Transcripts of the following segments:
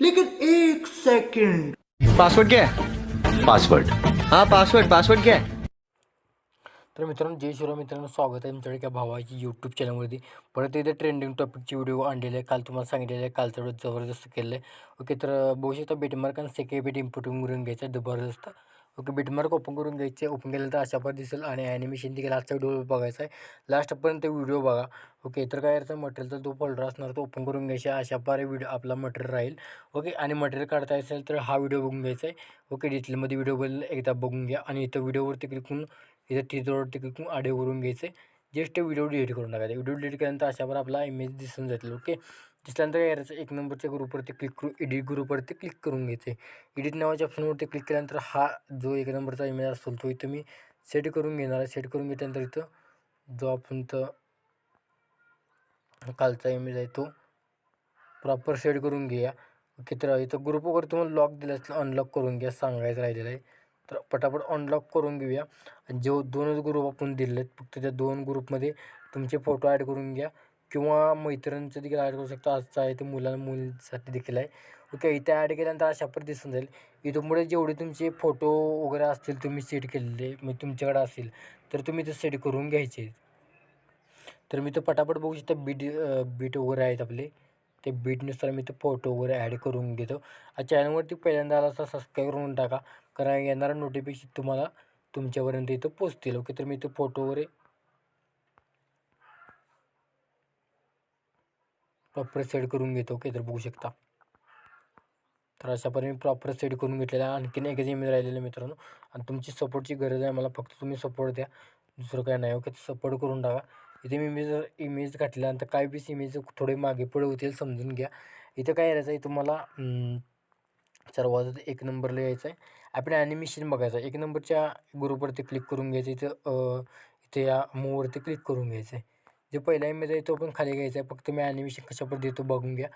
लेकिन एक second. Password क्या है? पासवर्ड। हाँ पासवर्ड पासवर्ड क्या है? तर मित्रांनो जय शिवराय मित्रांनो स्वागत आहे तुमच्याकडे त्या भावाची यूट्यूब चॅनलवरती परत इथे ट्रेंडिंग टॉपिकची व्हिडिओ आणलेले आहे. काल तुम्हाला सांगितलेलं आहे कालचा व्हिडिओ जबरदस्त केलेलं आहे. ओके तर बघू शकता बेटमार्क आणि सेके बेट इम्पोर्टिंग करून घ्यायचं जबरदस्त. ओके बिटमार्क ओपन करून घ्यायचे. ओपन केलं तर अशा पण दिसेल आणि ॲनिमेशन देखील आजचा व्हिडिओ बघायचा आहे. लास्टपर्यंत व्हिडिओ बघा. ओके तर काय याचा मटेरियलचा जो फोल्डर असणार तो ओपन करून घ्यायचा अशा पारे व्हिडिओ आपला मटेरियल राहील. ओके आणि मटेरियल काढता असेल तर हा व्हिडिओ बघून घ्यायचा आहे. ओके डिटेलमध्ये व्हिडिओ बोल एकदा बघून घ्या. आणि इथं व्हिडिओवरती क्लिक करून इथं टिचरवरती क्लिक करून ऑडिओ करून घ्यायचं आहे. जस्ट व्हिडिओ डिलीट करून टाकायचा व्हिडिओ डिलीट केल्यानंतर अशावर आपला इमेज दिसून जातील. ओके दिसल्यानंतर काय करायचं? एक नंबरच्या ग्रुपवरती क्लिक करून एडिट ग्रुपवरती क्लिक करून घ्यायचे. एडिट नावाच्या ऑप्शनवरती क्लिक केल्यानंतर हा जो एक नंबरचा इमेज असतो तो इथं मी सेट करून घेणार. आहे सेट करून घेतल्यानंतर इथं जो आपण तर कालचा इमेज आहे तो प्रॉपर सेट करून घेऊया. ओके तर इथं ग्रुप वगैरे तुम्हाला लॉक दिला असेल अनलॉक करून घ्या सांगायचं राहिलेलं आहे. तर पटापट अनलॉक करून घेऊया. आणि जो दोनच ग्रुप आपण दिले आहेत फक्त त्या दोन ग्रुपमध्ये तुमचे फोटो ॲड करून घ्या. किंवा मैत्रिणींचं देखील ॲड करू शकता. आजचं आहे ते मुलांना मुलींसाठी देखील आहे. ओके इथे ॲड केल्यानंतर अशा पण दिसून जाईल. इथं पुढे जेवढे तुमचे फोटो वगैरे असतील तुम्ही सेट केलेले म्हणजे तुमच्याकडे असतील तर तुम्ही ते सेट करून घ्यायचे. तर मी तर पटापट बघू शकता बीट बीट वगैरे आहेत आपले. ते बीटनुसार मी ते फोटो वगैरे ॲड करून घेतो. चॅनलवरती पहिल्यांदा आला असता सबस्क्राईब करून टाका. कारण येणारा नोटिफिकेशन तुम्हाला तुमच्यापर्यंत इथं पोचतील ओके तर मी इथं फोटो वगैरे प्रॉपर सेट करून घेतो ओके तर बघू शकता. तर अशापर्यंत मी प्रॉपर सेट करून घेतलेला आहे. आणखीन एकच इमेज राहिलेलं मित्रांनो. आणि तुमची सपोर्टची गरज आहे. मला फक्त तुम्ही सपोर्ट द्या. दुसरं काय नाही. ओके? सपोर्ट करून टाका. इथे मी इमेज इमेज काढल्यानंतर काय बीस इमेज थोडे मागे पुढे होतील समजून घ्या. इथं काय यायचं आहे तुम्हाला सर्वात एक नंबरला यायचं आहे. आपण ॲनिमेशन बघायचं आहे. एक नंबरच्या ग्रुपवरती क्लिक करून घ्यायचं. इथं इथे या मूववरती क्लिक करून घ्यायचं आहे. जे पहिला इमेज आहे तो पण खाली घ्यायचा आहे. फक्त मी ॲनिमेशन कशा देतो बघून घ्या.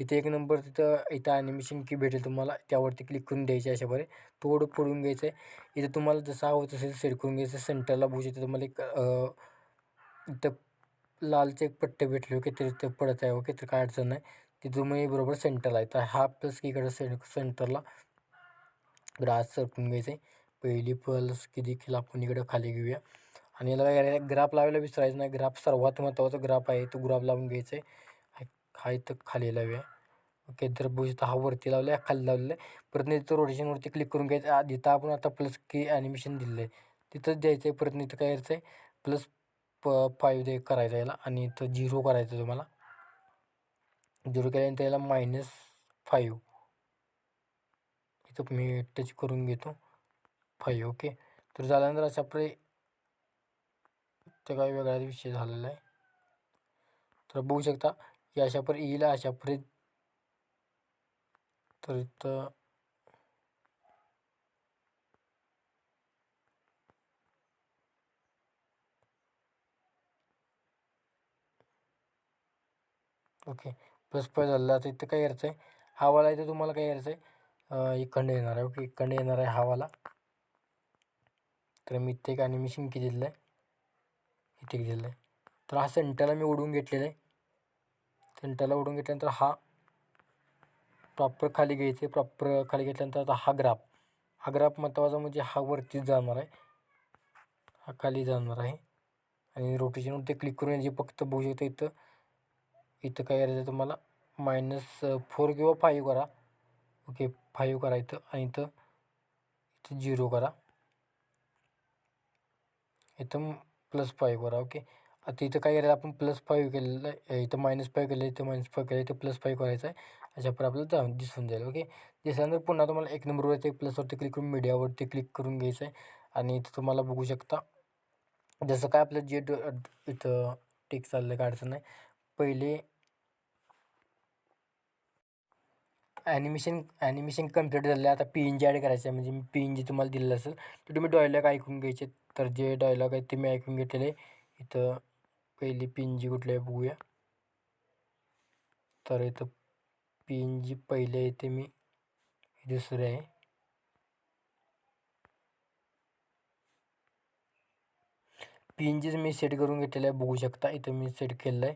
इथे एक नंबर तिथं इथं ॲनिमेशन की भेटेल तुम्हाला. त्यावरती क्लिक करून द्यायचे अशाप्रकारे थोडं फोडून घ्यायचं आहे. इथं तुम्हाला जसं हवं तसं सेट करून घ्यायचं सेंटरला बघू शकता तुम्हाला एक इथं लालचे एक पट्टे भेटले ओके तर ते पडत आहे ओके तर काय अडचण नाही. तिथं तुम्ही बरोबर सेंटरला आहे. तर हा प्लस की इकडं सें सेंटरला ग्रास सरकून घ्यायचं आहे. पहिली प्लस की देखील आपण इकडं खाली घेऊया. आणि याला काय करायचं ग्राफ लावायला विसरायचं नाही. ग्राफ सर्वात महत्त्वाचा ग्राफ आहे तो ग्राफ लावून घ्यायचा आहे हा इथं खाली लावूया. ओके तर बघू हा वरती लावला आहे खाली लावलेला आहे. परत इथं रोटेशनवरती क्लिक करून घ्यायचं. आ- जिथं आपण आता प्लस की ॲनिमेशन दिलं आहे. तिथंच द्यायचं आहे परत इथं काय करायचं आहे प्लस प फाईव्ह दे करायचं याला. आणि इथं झिरो करायचं तुम्हाला. झिरो केल्यानंतर याला मायनस फाईव्ह इथं मी टच करून घेतो. Five okay. तर झाल्यानंतर अशा प्रे तर काही वेगळा विषय झालेला आहे तर बघू शकता की अशा पर येईल अशा परे तर इथं ओके प्लस पॉय झालेला. आता इथं काय यायचं आहे हावाला इथं तुम्हाला काय यायचं आहे इकडनं येणार आहे ओके. इकडनं येणार आहे हावाला. तर मी इथे एक ॲनिमेशन किती दिलं आहे. इथे दिलेला आहे. तर हा सेंटरला मी ओढून घेतलेला आहे. सेंटरला ओढून घेतल्यानंतर हा प्रॉपर खाली घ्यायचं आहे. प्रॉपर खाली घेतल्यानंतर आता हा ग्राफ हा ग्राफ महत्त्वाचा म्हणजे हा वरतीच जाणार आहे. हा खाली जाणार आहे. आणि रोटेशनवर ते क्लिक करून जे फक्त बघू शकता इथं इथं काय करायचं तुम्हाला? मायनस फोर किंवा फाईव्ह करा. ओके फाईव्ह करा इथं आणि इथं इथं झिरो करा. इथं प्लस फाईव्ह करा ओके आता इथं काय करायचं? आपण प्लस फाईव्ह केलेलं आहे. इथं मायनस फाईव्ह केलं इथं मायनस फाईव्ह केलं इथं प्लस फाईव्ह करायचं आहे. अशा प्रकारे आपल्याला जाऊन दिसून जाईल. ओके दिसल्यानंतर पुन्हा तुम्हाला एक नंबरवरती प्लसवरती क्लिक करून मीडियावरती क्लिक करून घ्यायचं आहे. आणि इथं तुम्हाला बघू शकता जसं काय आपलं जे इथं टेक चाललं आहे काय अडचण नाही. पहिले ॲनिमेशन ॲनिमेशन कंप्लीट झालं. आहे आता पी एन जी ॲड करायचं आहे. म्हणजे पी एन जी तुम्हाला दिलेलं असेल तर तुम्ही डॉयलॉग ऐकून घ्यायचे. तर जे डायलॉग आहेत ते मी ऐकून घेतलेले इथं पहिली पी एन जी कुठले आहे बघूया. तर इथं पी एन जी पहिले इथे मी दुसरे आहे. पी एन जीच मी सेट करून घेतलेलं आहे बघू शकता. इथं मी सेट केलेलं आहे.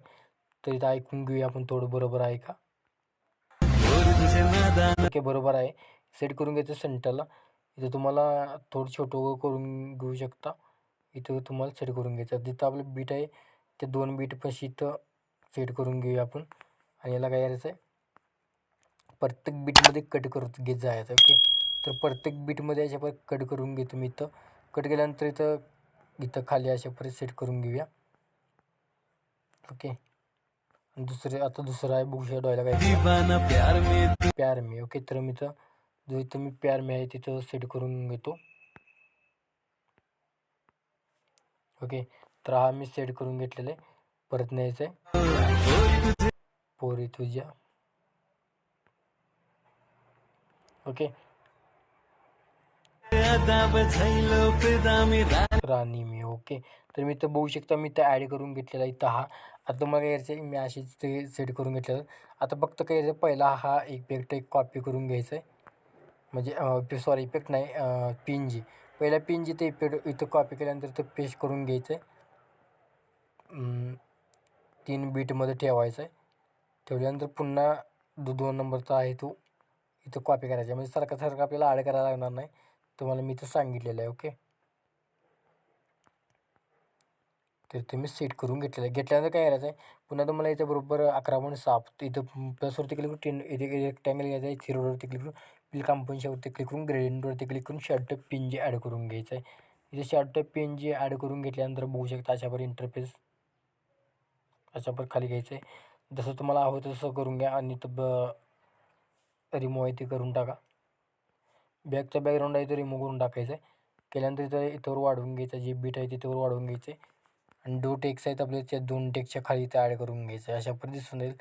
तर इथं ऐकून घेऊया आपण थोडं बरोबर आहे का? ओके बरोबर आहे. सेट करून घ्यायचं सेंटरला इथं तुम्हाला थोडं छोटं करून घेऊ शकता. इथं तुम्हाला सेट करून घ्यायचं जिथं आपलं बीट आहे ते दोन बीट पशी इथं सेट करून घेऊया आपण. आणि याला काय करायचं आहे प्रत्येक बीटमध्ये कट करत घेत जायचं ओके तर प्रत्येक बीटमध्ये अशा पर कट करून घेतो मी इथं. कट केल्यानंतर इथं इथं खाली अशा परत सेट करून घेऊया. ओके दुसरे आता दुसरं आहे बघू शकतो व्हायला काय प्यार मी ओके तर मी इथं जो इथं मी प्यार मी आहे तिथं सेट करून घेतो. ओके तर हा मी सेट करून घेतलेला आहे. परत न्यायचं आहे पोरी तुझ्या. ओके. राणी मी ओके. तर मी इथं बघू शकता मी इथं ॲड करून घेतलेला आहे इथं हा. आता मग यायचं आहे मी असेच ते सेट करून घेतलेलं. आता फक्त काय पहिला हा एक इफेक्ट एक कॉपी करून घ्यायचा आहे म्हणजे सॉरी इफेक्ट नाही पिन जी पहिला पिन जी ते इफेक्ट इथं कॉपी केल्यानंतर ते पेस्ट करून घ्यायचं आहे तीन बीटमध्ये ठेवायचं आहे ठेवल्यानंतर पुन्हा दो दोन नंबरचा आहे तो इथं कॉपी करायचा. म्हणजे सारखा सारखं आपल्याला ॲड करायला लागणार नाही. तुम्हाला मी इथं सांगितलेलं आहे ओके तर ते मी सेट करून घेतलेलं आहे. घेतल्यानंतर काय करायचं आहे पुन्हा तुम्हाला याच्याबरोबर अकरा पॉईंट सात इथं प्लसवरती क्लिक करून टेन इथे रेक्टँगल घ्यायचं आहे झिरोवरती क्लिक करून बिल कंपोनच्यावरती क्लिक करून ग्रेडियंटवरती क्लिक करून शर्ट पिन जे ॲड करून घ्यायचं आहे इथे शर्ट पिन जे ॲड करून घेतल्यानंतर बघू शकता अशापर इंटरफेस अशापर खाली घ्यायचं आहे जसं तुम्हाला हवं तसं करून घ्या आणि तर ब रिमूव्ह आहे ते करून टाका बॅगचा बॅकग्राऊंड आहे तो रिमूव्ह करून टाकायचं आहे केल्यानंतर इथं इथंवर वाढवून घ्यायचं जे बीट आहे तिथवर वाढवून घ्यायचे आणि दो टेक्स आहेत आपल्या त्या दोन टेक्सच्या खाली इथं ॲड करून घ्यायचं अशा पण दिसून जाईल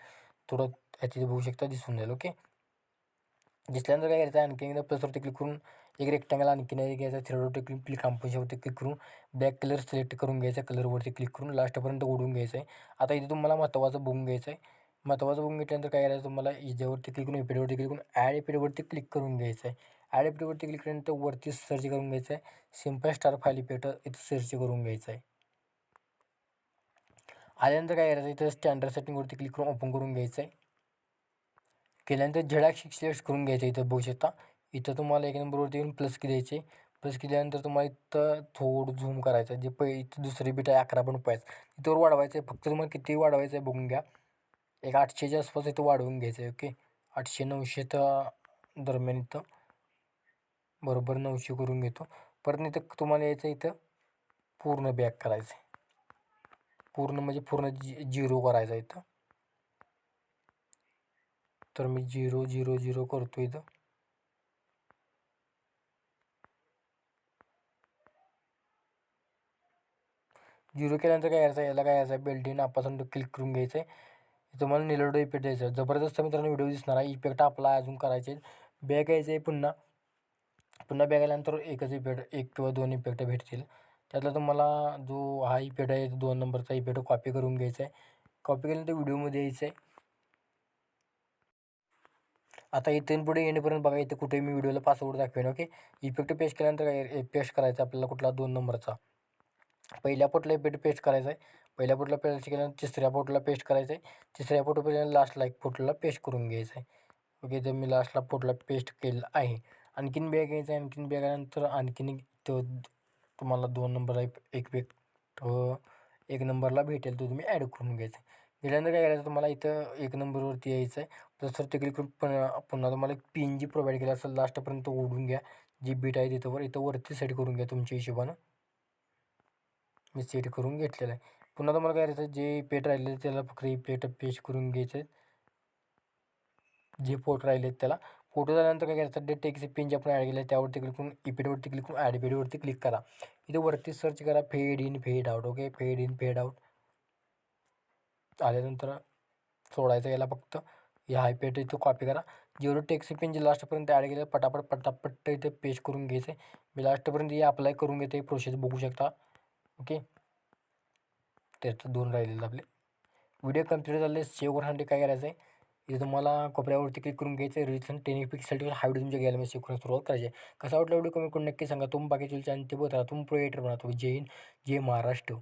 थोडं तिथे बघू शकता दिसून जाईल ओके दिसल्यानंतर काय करायचं आणखी एकदा प्लसवरती क्लिक करून एक रेक्टँगल आणखीन एक घ्यायचा थ्रेडवरती क्लिक क्लिक कॉम्पोजवरती क्लिक करून बॅक कलर सिलेक्ट करून घ्यायचा कलरवरती क्लिक करून लास्टपर्यंत ओढून घ्यायचं आहे आता इथे तुम्हाला महत्त्वाचं बघून घ्यायचं आहे महत्त्वाचं बघून घेतल्यानंतर काय करायचं तुम्हाला इजेवरती क्लिक करून एपिडवरती क्लिक करून ॲड एपिडवरती क्लिक करून घ्यायचं आहे ॲड एपिडवरती क्लिक केल्यानंतर वरती सर्च करून घ्यायचं आहे सिंपल स्टार फाईल इफेक्ट इथं सर्च करून घ्यायचं आहे आल्यानंतर काय करायचं इथं स्टँडर्ड सेटिंगवरती क्लिक करून ओपन करून घ्यायचं आहे केल्यानंतर झडाक सिलेक्ट करून घ्यायचं इथं बघू शकता. इथं तुम्हाला एक नंबरवरती येऊन प्लस की द्यायचे. प्लस केल्यानंतर तुम्हाला इथं थोडं झूम करायचं जे पै इथं दुसरी बीट आहे अकरा पण रुपयाचं तिथवर वाढवायचं आहे फक्त तुम्हाला किती वाढवायचं आहे बघून घ्या. एक आठशेच्या आसपास इथं वाढवून घ्यायचं आहे ओके आठशे नऊशे तर दरम्यान इथं बरोबर नऊशे करून घेतो. परत इथं तुम्हाला यायचं इथं पूर्ण बॅक करायचं आहे पूर्ण म्हणजे पूर्ण जी झिरो करायचं इथं. तर मी झिरो झिरो झिरो करतो इथं. झिरो केल्यानंतर काय यायचं? याला काय यायचं? बेल्टी आपासून क्लिक करून घ्यायचं आहे तुम्हाला निलडो इफेक्ट द्यायचं. आहे जबरदस्त मित्रांनो व्हिडिओ दिसणार आहे. इफेक्ट आपला अजून करायचे बॅग यायचं आहे पुन्हा. पुन्हा बॅग आल्यानंतर एकच इफेक्ट एक किंवा दोन इफेक्ट भेटतील. त्यातला तुम्हाला जो हा इफेक्ट आहे दोन नंबरचा इफेक्ट कॉपी करून घ्यायचा आहे. कॉपी केल्यानंतर व्हिडिओमध्ये यायचं आहे आता इथून पुढे येण्यापर्यंत बघा इथे कुठे मी व्हिडिओला पासवर्ड दाखवेन ओके इफेक्ट पेस्ट केल्यानंतर काय पेस्ट करायचं आपल्याला कुठला? दोन नंबरचा. पहिल्या पोटला इफेक्ट पेस्ट करायचा आहे पहिल्या पोटला पेस्ट केल्यानंतर तिसऱ्या पोटला पेस्ट करायचं आहे तिसऱ्या पोट लास्टला एक पोटला पेस्ट करून घ्यायचं आहे ओके तर मी लास्टला पोटला पेस्ट केलं आहे. आणखीन बॅग घ्यायचं आहे. आणखीन बॅग आल्यानंतर आणखीन तो तुम्हाला दोन नंबरला एक एक नंबरला भेटेल तो तुम्ही ॲड करून घ्यायचा. गेल्यानंतर काय करायचं तुम्हाला इथं एक नंबरवरती यायचं आहे प्लस सर क्लिक करून पुन्हा पुन्हा तुम्हाला एक पिन जी प्रोव्हाइड केली असेल लास्टपर्यंत ओढून घ्या. जी बीट आहे तिथंवर इथं वरती सेट करून घ्या तुमच्या हिशोबानं. मी सेट करून घेतलेलं आहे. पुन्हा तुम्हाला काय करायचं जे पेट राहिले त्याला फक्त पेट पेश करून घ्यायचं जे फोटो राहिले त्याला. फोटो झाल्यानंतर काय करायचं डे टेक्स पिन जे आपण ॲड केलं त्यावरती क्लिक करून इपेडवरती क्लिक करून ॲड क्लिक करा. इथे वरती सर्च करा fade in fade out okay fade in fade out आल्यानंतर सोडायचं याला फक्त. या हायपेट इथं कॉपी करा. जेवढं टेक्स पेन जे लास्टपर्यंत ॲड केलं पटापट पटापट इथे पेश करून घ्यायचं आहे मी लास्टपर्यंत हे अप्लाय करून घेते प्रोसेस बघू शकता. ओके त्याचं दोन राहिलेलं आपले. व्हिडिओ कंप्लीट झाले सेव्ह करण्यासाठी काय करायचं आहे इथे तुम्हाला कोपऱ्यावरती क्लिक करून घ्यायचं आहे रिझन टेन पिक्सेल हा व्हिडिओ तुमच्या मी सेव्ह करून सुरुवात करायची आहे कसा वाटला व्हिडिओ कमी करून नक्की सांगा. तुम्ही बाकीचे चॅनल ते बघा तुम्ही क्रिएटर बना तुम्ही जय हिंद जय महाराष्ट्र.